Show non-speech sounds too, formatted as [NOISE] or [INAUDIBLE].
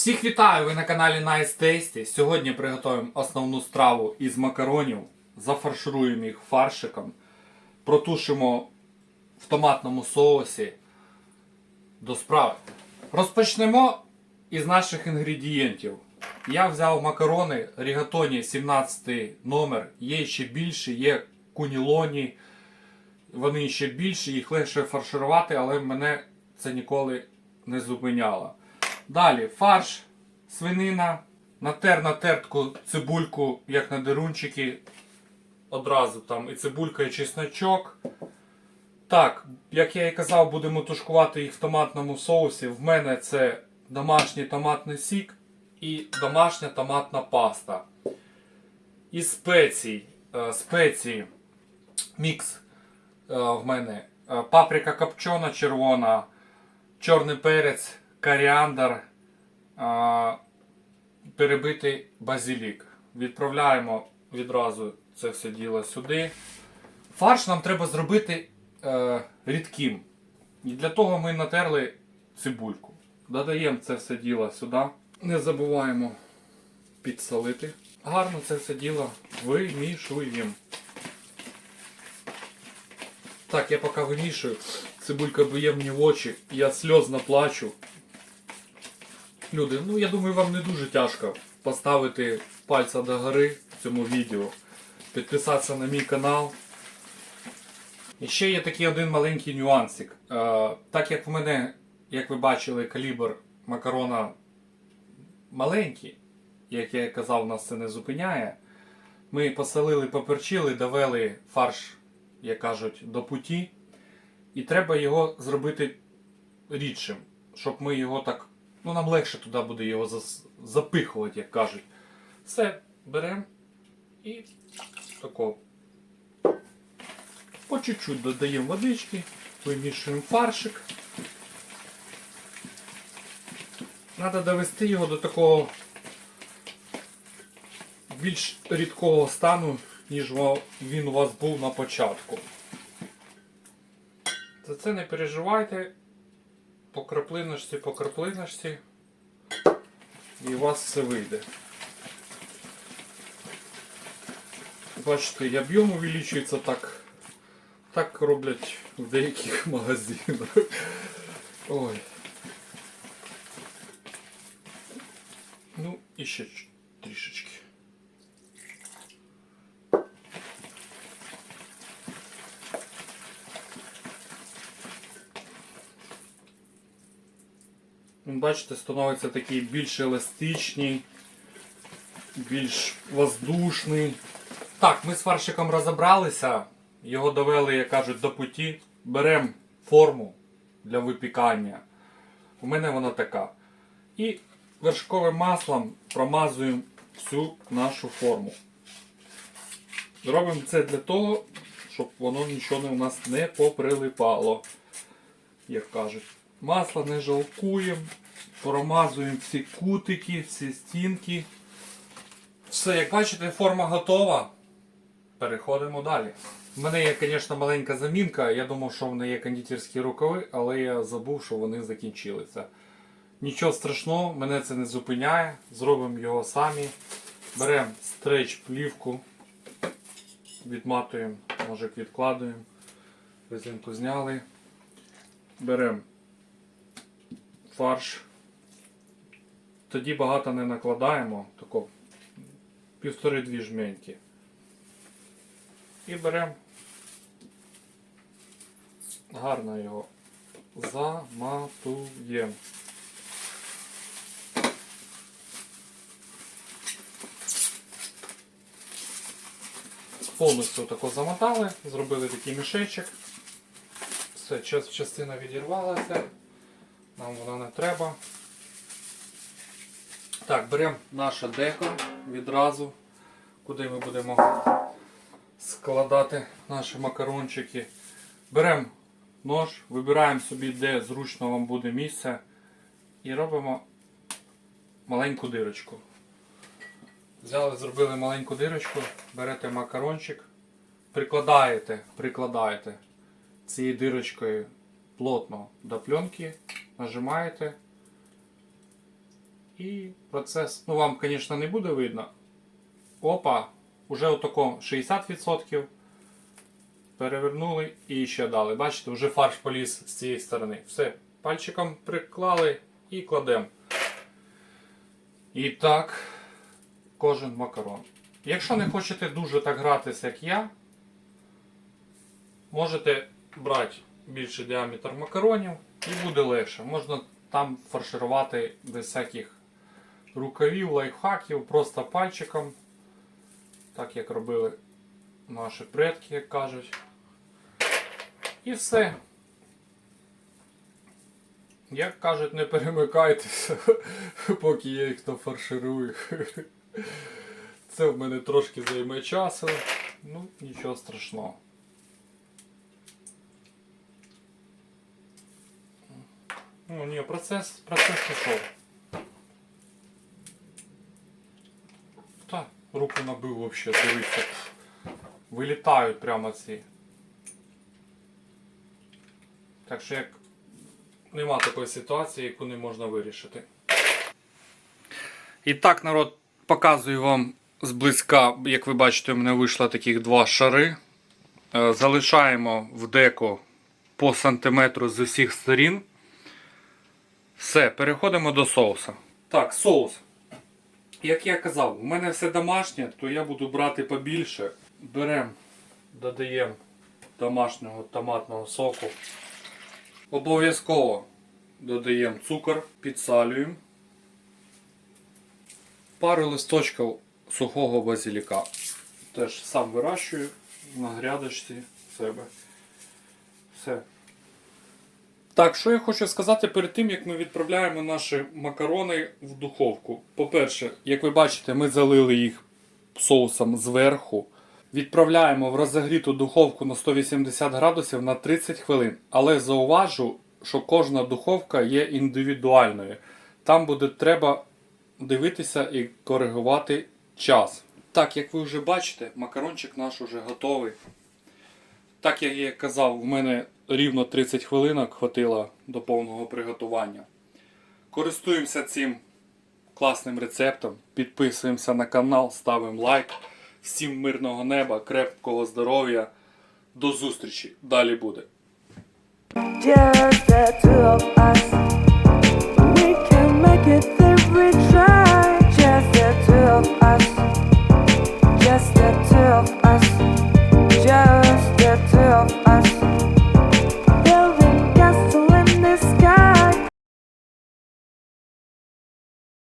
Всіх вітаю! Ви на каналі Nice Tasty. Сьогодні приготуємо основну страву із макаронів, зафаршируємо їх фаршиком, протушимо в томатному соусі до справи. Розпочнемо із наших інгредієнтів. Я взяв макарони Рігатоні 17 номер. Є ще більше, є кунілоні. Вони ще більші, їх легше фарширувати, але мене це ніколи не зупиняло. Далі фарш, свинина, натер на тертку цибульку, як на дерунчики. Одразу там і цибулька, і чесночок. Так, як я і казав, будемо тушкувати їх в томатному соусі. В мене це домашній томатний сік і домашня томатна паста. І спецій. е, Спеції. Мікс е, в мене. Е, Паприка копчена червона, чорний перець, коріандр, перебитий базилік. Відправляємо відразу це все діло сюди. Фарш нам треба зробити е, рідким. І для того ми натерли цибульку. Додаємо це все діло сюди. Не забуваємо підсолити. Гарно це все діло вимішуємо. Так, я поки вимішую. Цибулька б'є мені в очі, я сльозно плачу. Люди, ну я думаю, вам не дуже тяжко поставити пальця до гори в цьому відео, підписатися на мій канал. І ще є такий один маленький нюансик. Е, так як в мене, як ви бачили, калібр макарона маленький, як я казав, нас це не зупиняє. Ми посолили, поперчили, довели фарш, як кажуть, до путі. І треба його зробити рідшим, щоб ми його так. Ну, нам легше туди буде його запихувати, як кажуть. Все, беремо і тако. По чуть-чуть додаємо водички, вимішуємо фаршик. Треба довести його до такого більш рідкого стану, ніж він у вас був на початку. За це не переживайте. По краплиночці, по краплиночці. І у вас все вийде. Бачите, і об'єм увеличується так. Так роблять в деяких [LAUGHS] магазинах. Ой. Ну, і ще трішечки. Бачите, становиться такий більш еластичний, більш воздушний. Так, ми з фаршиком розібралися. Його довели, як кажуть, до путі. Беремо форму для випікання. У мене вона така. І вершковим маслом промазуємо всю нашу форму. Робимо це для того, щоб воно нічого у нас не поприлипало. Як кажуть. Масло не жалкуємо. Промазуємо всі кутики, всі стінки. Все, як бачите, форма готова. Переходимо далі. У мене є, звісно, маленька замінка. Я думав, що в мене є кондитерські рукави, але я забув, що вони закінчилися. Нічого страшного, мене це не зупиняє. Зробимо його самі. Беремо стрейч плівку, відматуємо, може відкладуємо. Резинку зняли. Беремо фарш. Тоді багато не накладаємо, тако півтори-дві жменьки. І беремо гарно його заматуємо. Повністю тако замотали, зробили такий мішечок. Все, частина відірвалася. Нам вона не треба. Так, беремо наше деко відразу, куди ми будемо складати наші макарончики. Беремо нож, вибираємо собі, де зручно вам буде місце. І робимо маленьку дирочку. Взяли, зробили маленьку дирочку, берете макарончик, прикладаєте, прикладаєте цією дирочкою плотно до пленки, нажимаєте І процес, ну вам, звісно, не буде видно. Опа, уже отако 60%. Перевернули і ще дали. Бачите, вже фарш поліз з цієї сторони. Все, пальчиком приклали і кладемо. І так, кожен макарон. Якщо не хочете дуже так гратися, як я, можете брати більший діаметр макаронів і буде легше. Можна там фарширувати без всяких рукавів, лайфхаків, просто пальчиком, так як робили наші предки, як кажуть. І все. Як кажуть, не перемикайтеся, [LAUGHS] поки я їх нафарширую. Це в мене трошки займе часу. Ну, нічого страшного. Ну, ні, процес, процес пішов. Та, руку набив вообще, дивіться. Вилітають прямо ці. Так що як нема такої ситуації, яку не можна вирішити. І так, народ, показую вам зблизька, як ви бачите, у мене вийшло таких два шари. Е, Залишаємо в деко по сантиметру з усіх сторін. Все, переходимо до соуса. Так, соус. Як я казав, у мене все домашнє, то я буду брати побільше. Беремо, додаємо домашнього томатного соку. Обов'язково додаємо цукор, підсалюємо. Пару листочків сухого базиліка. Теж сам вирощую на грядочці себе. Все. Так, що я хочу сказати перед тим, як ми відправляємо наші макарони в духовку. По-перше, як ви бачите, ми залили їх соусом зверху. Відправляємо в розогріту духовку на 180 градусів на 30 хвилин. Але зауважу, що кожна духовка є індивідуальною. Там буде треба дивитися і коригувати час. Так, як ви вже бачите, макарончик наш уже готовий. Так як я казав, в мене рівно 30 хвилинок хватило до повного приготування. Користуємося цим класним рецептом. Підписуємося на канал, ставимо лайк. Всім мирного неба, крепкого здоров'я. До зустрічі. Далі буде.